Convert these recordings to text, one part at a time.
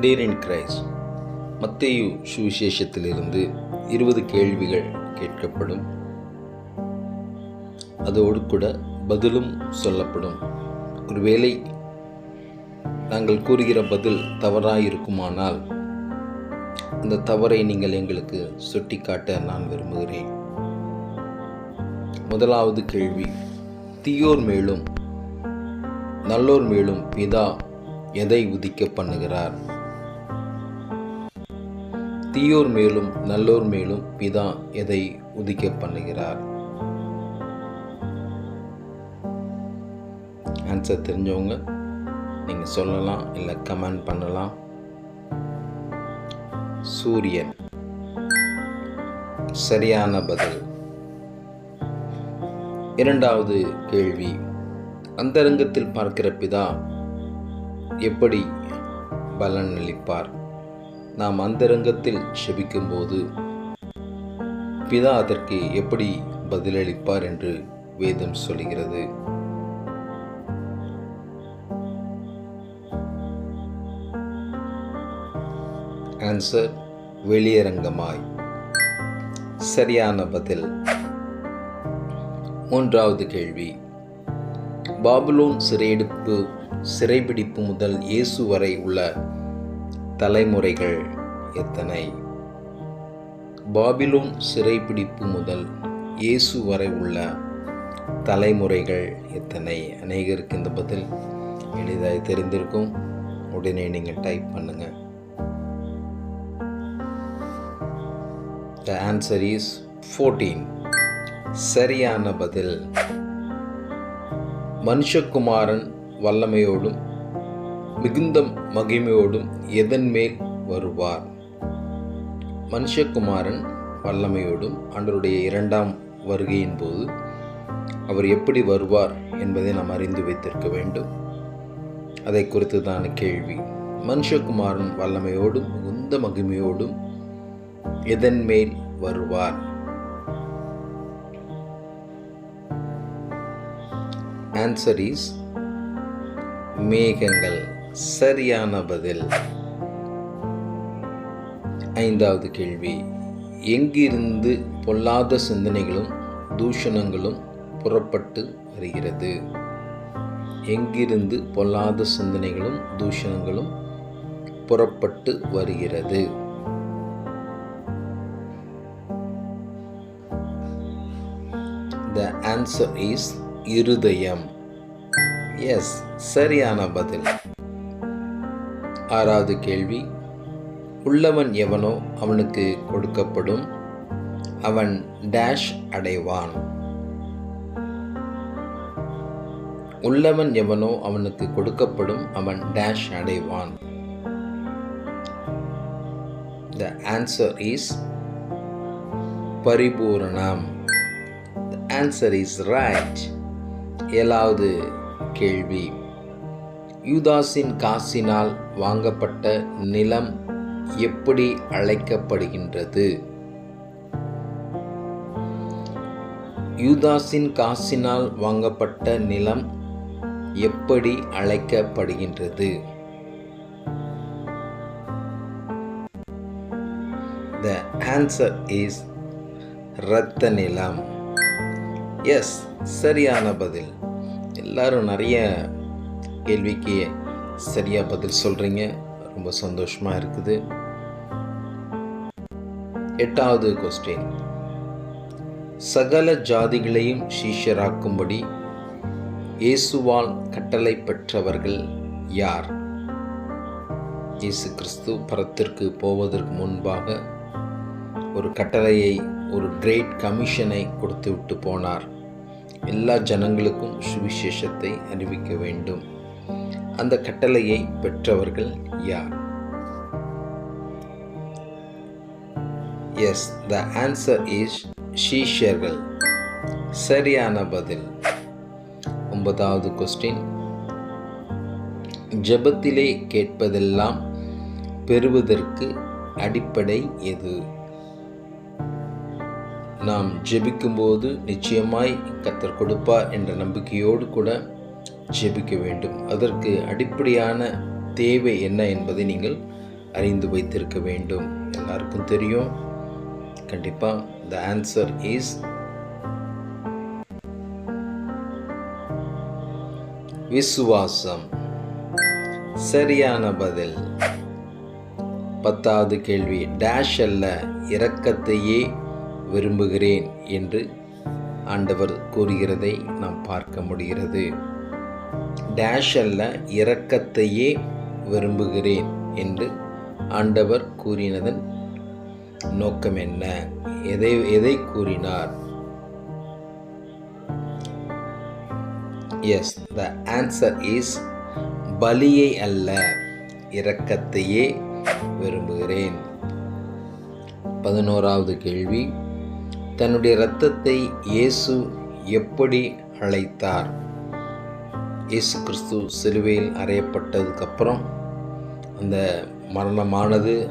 Deer in Christ. மத்தேயு சுவிசேஷத்திலிருந்து இருபது கேள்விகள் கேட்கப்படும். அதோடு கூட பதிலும் சொல்லப்படும். ஒருவேளை நாங்கள் கூறுகிற பதில் தவறாக இருக்குமானால் அந்த தவறை நீங்கள் எங்களுக்கு சுட்டிக்காட்ட நான் விரும்புகிறேன். முதலாவது கேள்வி தீயோர் மேலும் நல்லோர் மேலும் பிதா எதை உதிக்க பண்ணுகிறார்? தீயோர் மேலும் நல்லோர் மேலும் பிதா எதை உதிக்க பண்ணுகிறார்? ஆன்சர் தெரிஞ்சவங்க நீங்கள் சொல்லலாம் இல்லை கமெண்ட் பண்ணலாம். சூரியன் சரியான பதில். இரண்டாவது கேள்வி அந்தரங்கத்தில் பார்க்கிற பிதா எப்படி பலன் அளிப்பார் நாம் அந்தரங்கத்தில் செபிக்கும்போது பிதா அதற்கு எப்படி பதிலளிப்பார் என்று வேதம் சொல்கிறது ஆன்சர் வெளியரங்கமாய். சரியான பதில். மூன்றாவது கேள்வி. பாபுலோன் சிறையெடுப்பு சிறைபிடிப்பு முதல் இயேசு வரை உள்ள தலைமுறைகள் எத்தனை? பாபிலோன் சிறைப்பிடிப்பு முதல் இயேசு வரை உள்ள தலைமுறைகள் எத்தனை? அநேகருக்கு இந்த பதில் எளிதாக தெரிந்திருக்கும். உடனே நீங்கள் டைப் பண்ணுங்கள் த ஆன்சர் இஸ் ஃபோர்டீன் சரியான பதில். மனுஷகுமாரன் வல்லமையோடும் மிகுந்த மகிமையோடும் எதன் மேல் வருவார்? மனுஷகுமாரன் வல்லமையோடும் ஆண்டருடைய இரண்டாம் வருகையின் போது அவர் எப்படி வருவார் என்பதை நாம் அறிந்து வைத்திருக்க வேண்டும். அதை குறித்து தான் கேள்வி. மனுஷகுமாரன் வல்லமையோடும் மிகுந்த மகிமையோடும் எதன் மேல் வருவார்? ஆன்சர் இஸ் மேகங்கள். சரியான பதில். ஐந்தாவது கேள்வி. எங்கிருந்து பொல்லாத சிந்தனைகளும் தூஷணங்களும் புறப்பட்டு வருகிறது? எங்கிருந்து பொல்லாத சிந்தனைகளும் தூஷணங்களும் புறப்பட்டு வருகிறது? த ஆன்சர் இஸ் இருதயம். எஸ் சரியான பதில். ஆறாவது கேள்வி. உள்ளவன் எவனோ அவனுக்கு கொடுக்கப்படும் அவன் டேஷ் அடைவான். உள்ளவன் எவனோ அவனுக்கு கொடுக்கப்படும் அவன் டேஷ் அடைவான். த ஆன்சர் இஸ் பரிபூரணம். ஆன்சர் இஸ் ரைட் ஏழாவது கேள்வி. யூதாஸின் காசினால் வாங்கப்பட்ட நிலம் எப்படி அழைக்கப்படுகின்றது? யூதாஸின் காசினால் வாங்கப்பட்ட நிலம் எப்படி அழைக்கப்படுகின்றது? த ஆன்சர் இஸ் இரத்த நிலம். எஸ் சரியான பதில். எல்லாரும் நிறைய கேள்விக்கு சரியாக பதில் சொல்கிறீங்க ரொம்ப சந்தோஷமாக இருக்குது. எட்டாவது கொஸ்டின் சகல ஜாதிகளையும் சீஷராக்கும்படி இயேசுவால் கட்டளை பெற்றவர்கள் யார்? இயேசு கிறிஸ்து பரத்திற்கு போவதற்கு முன்பாக ஒரு கட்டளையை ஒரு கிரேட் கமிஷனை கொடுத்து விட்டு போனார். எல்லா ஜனங்களுக்கும் சுவிசேஷத்தை அறிவிக்க வேண்டும். அந்த கட்டளையை பெற்றவர்கள் யார்? எஸ் த ஆன்சர் இஸ் ஷீஷர்கள் சரியான பதில். ஒன்பதாவது கொஸ்டின் ஜெபத்திலே கேட்பதெல்லாம் பெறுவதற்கு அடிப்படை எது? நாம் ஜெபிக்கும்போது நிச்சயமாய் கத்தர் கொடுப்பார் என்ற நம்பிக்கையோடு கூட ஜெபிக்க வேண்டும். அதற்கு அடிப்படையான தேவை என்ன என்பதை நீங்கள் அறிந்து வைத்திருக்க வேண்டும். எல்லாருக்கும் தெரியும். கண்டிப்பாக த ஆன்சர் இஸ் விசுவாசம். சரியான பதில். பத்தாவது கேள்வி டேஷ் அல்ல இரக்கத்தையே விரும்புகிறேன் என்று ஆண்டவர் கூறுகிறதை நாம் பார்க்க முடிகிறது. டேஷ் அல்ல இரக்கத்தையே விரும்புகிறேன் என்று ஆண்டவர் கூறினதன் நோக்கம் என்ன? எதை எதை கூறினார்? எஸ் த ஆன்சர் இஸ் பலியை அல்ல இரக்கத்தையே விரும்புகிறேன். பதினோராவது கேள்வி. தன்னுடைய இரத்தத்தை இயேசு எப்படி அழைத்தார்? இயேசு கிறிஸ்து சிலுவையில் அறையப்பட்டதுக்கப்புறம் அந்த மரணமானது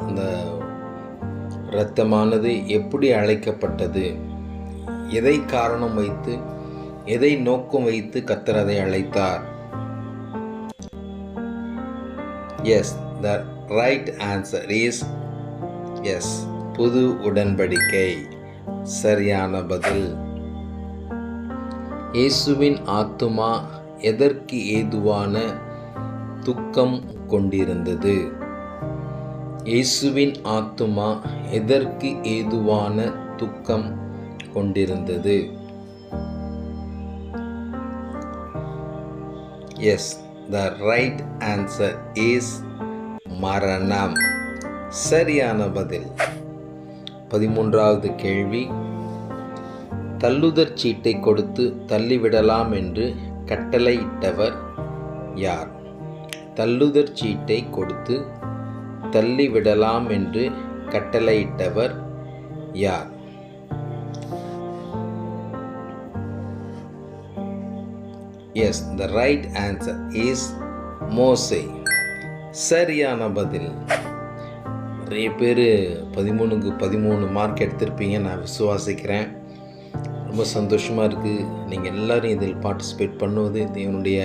அந்த இரத்தமானது எப்படி அழைக்கப்பட்டது எதை காரணம் வைத்து எதை நோக்கம் வைத்து கத்தர் அதை அழைத்தார்? Yes the right answer is yes புது உடன்படிக்கை. சரியான பதில். இயேசுவின் ஆத்துமா எதற்கு ஏதுவான துக்கம் கொண்டிருந்தது? இயேசுவின் ஆத்துமா எதற்கு ஏதுவான துக்கம் கொண்டிருந்தது? Yes the right answer is மரணம். சரியான பதில். பதிமூன்றாவது கேள்வி. தள்ளுதற் சீட்டை கொடுத்து தள்ளிவிடலாம் என்று கட்டளையிட்டவர் யார்? தள்ளுதற் சீட்டை கொடுத்து தள்ளிவிடலாம் என்று கட்டளையிட்டவர் யார்? Yes the right answer is மோசே. சரியான பதில். நிறைய பேர் பதிமூணுக்கு பதிமூணு மார்க் எடுத்திருப்பீங்க நான் விசுவாசிக்கிறேன். ரொம்ப சந்தோஷமாக இருக்குது நீங்கள் எல்லோரும் இதில் பார்ட்டிசிபேட் பண்ணுவது என்னுடைய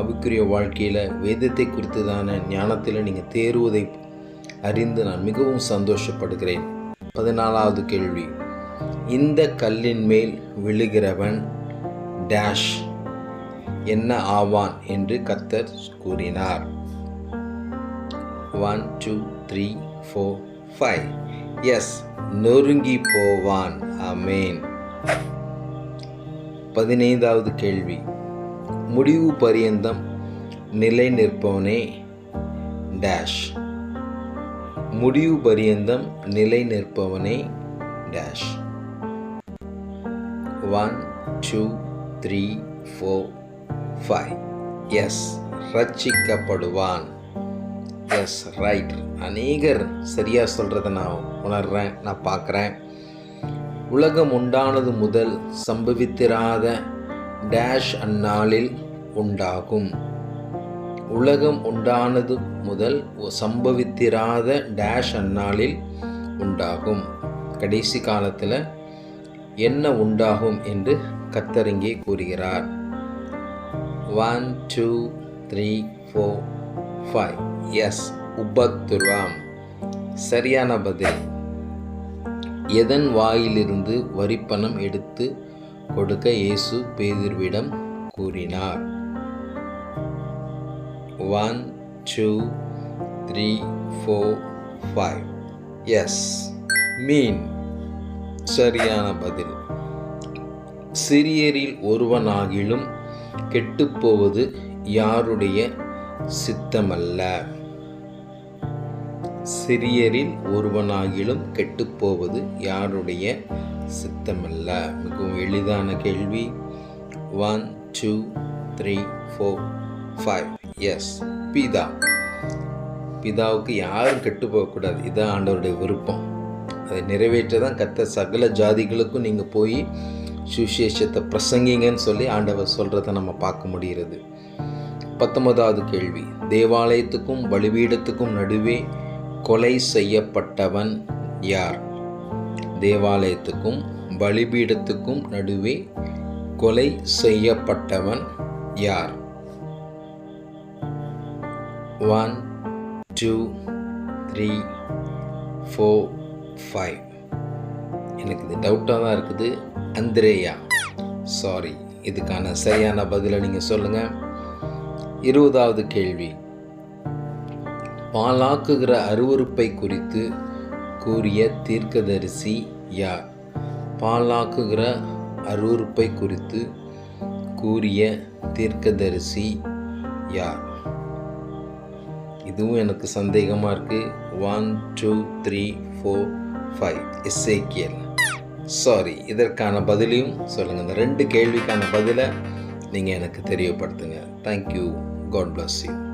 அபிக்குரிய வாழ்க்கையில் வேதத்தை குறித்ததான ஞானத்தில் நீங்கள் தேறுவதை அறிந்து நான் மிகவும் சந்தோஷப்படுகிறேன். பதினாலாவது கேள்வி. இந்த கல்லின் மேல் விழுகிறவன் டேஷ் என்ன ஆவான் என்று கத்தர் கூறினார். One two three four five yes நொறுங்கி போவான். அமேன் பதினைந்தாவது கேள்வி. முடிவு பரியந்தம் நிலை நிற்பவனே டேஷ் முடிவு பரியந்தம் நிலை நிற்பவனே dash one two three four five yes ரட்சிக்கப்படுவான். எஸ் ரைட் அநேகர் சரியாக சொல்கிறத நான் உணர்கிறேன் நான் பார்க்குறேன். உலகம் உண்டானது முதல் சம்பவித்திராத டேஷ் அந்நாளில் உண்டாகும். உலகம் உண்டானது முதல் சம்பவித்திராத டேஷ் அந்நாளில் உண்டாகும். கடைசி காலத்தில் என்ன உண்டாகும் என்று கத்தரங்கே கூறுகிறார். One two three four five yes உபத்துருவாம் சரியான பதில். எதன் வாயிலிருந்து வரிப்பணம் எடுத்து கொடுக்க இயேசு பேதிர்விடம் கூறினார்? One two three four five. Yes மீன். சரியான பதில். சிறியரில் ஒருவனாகிலும் கெட்டுப்போவது யாருடைய சித்தமல்ல? சிறியரில் ஒருவனாகிலும் கெட்டுப்போவது யாருடைய சித்தமல்ல? மிகவும் எளிதான கேள்வி. One two three four five yes பிதா. பிதாவுக்கு யாரும் கெட்டு போகக்கூடாது இதுதான் ஆண்டவருடைய விருப்பம். அதை நிறைவேற்ற தான் கத்த சகல ஜாதிகளுக்கும் நீங்கள் போய் சுசேஷத்தை பிரசங்கிங்கன்னு சொல்லி ஆண்டவர் சொல்கிறத நம்ம பார்க்க முடிகிறது. பத்தொன்பதாவது கேள்வி. தேவாலயத்துக்கும் பலிபீடத்துக்கும் நடுவே கொலை செய்யப்பட்டவன் யார்? தேவாலயத்துக்கும் பலிபீடத்துக்கும் நடுவே கொலை செய்யப்பட்டவன் யார்? One two three four five எனக்கு இது டவுட்டாக தான் இருக்குது. அந்திரேயா. சாரி இதுக்கான சரியான பதிலை நீங்கள் சொல்லுங்கள் இருபதாவது கேள்வி. பாலாக்குகிற அருவறுப்பை குறித்து கூறிய தீர்க்கதரிசி யார்? பாலாக்குகிற அருவறுப்பை குறித்து கூறிய தீர்க்கதரிசி யார்? இதுவும் எனக்கு சந்தேகமாக இருக்குது one two three four five. Ezekiel. Sorry இதற்கான பதிலையும் சொல்லுங்கள் இந்த ரெண்டு கேள்விக்கான பதிலை நீங்கள் எனக்கு தெரியப்படுத்துங்க. Thank you God bless you